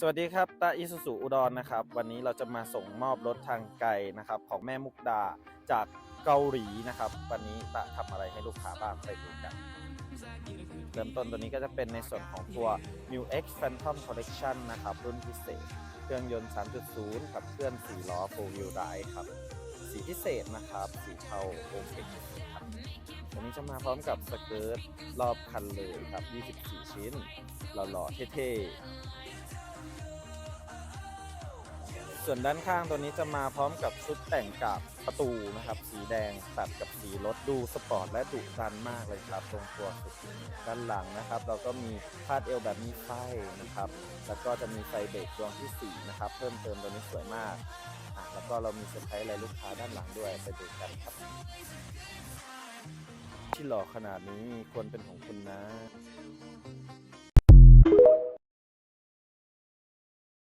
สวัสดีครับตาอิสุสุอุดรนะครับ วันนี้เราจะมาส่งมอบรถทางไกลนะครับ ของแม่มุกดาจากเกาหลีนะครับ วันนี้ตะทำอะไรให้ลูกค้าบ้างไปดูกัน เริ่มต้นตัวนี้ก็จะเป็นในส่วนของตัว New X Phantom Collection นะครับ รุ่นพิเศษ เครื่องยนต์ 3.0 กับเคลื่อน4ล้อ4 wheel drive ครับ สีพิเศษนะครับ สีเทาโอเคครับตัวนี้จะมาพร้อมกับสเกิร์ตรอบคันเลยครับ 24 ชิ้นหล่อๆเท่ๆ ส่วนด้านข้างตัวนี้จะมาพร้อมกับชุดแต่งกับประตูนะครับ สีแดงตัดกับสีรถดูสปอร์ตและดุดันมากเลยครับตรงตัวสุดด้านหลังนะครับ เราก็มีคาดเอวแบบมีไฟนะครับ แล้วก็จะมีไฟเบรกดวงที่สี่นะครับ เพิ่มเติมตัวนี้สวยมากอะแล้วก็เรามีเซอร์ไพรส์อะไรลูกค้าด้านหลังด้วยไปดูกันครับ ที่หล่อขนาดนี้ควรเป็นของคุณนะ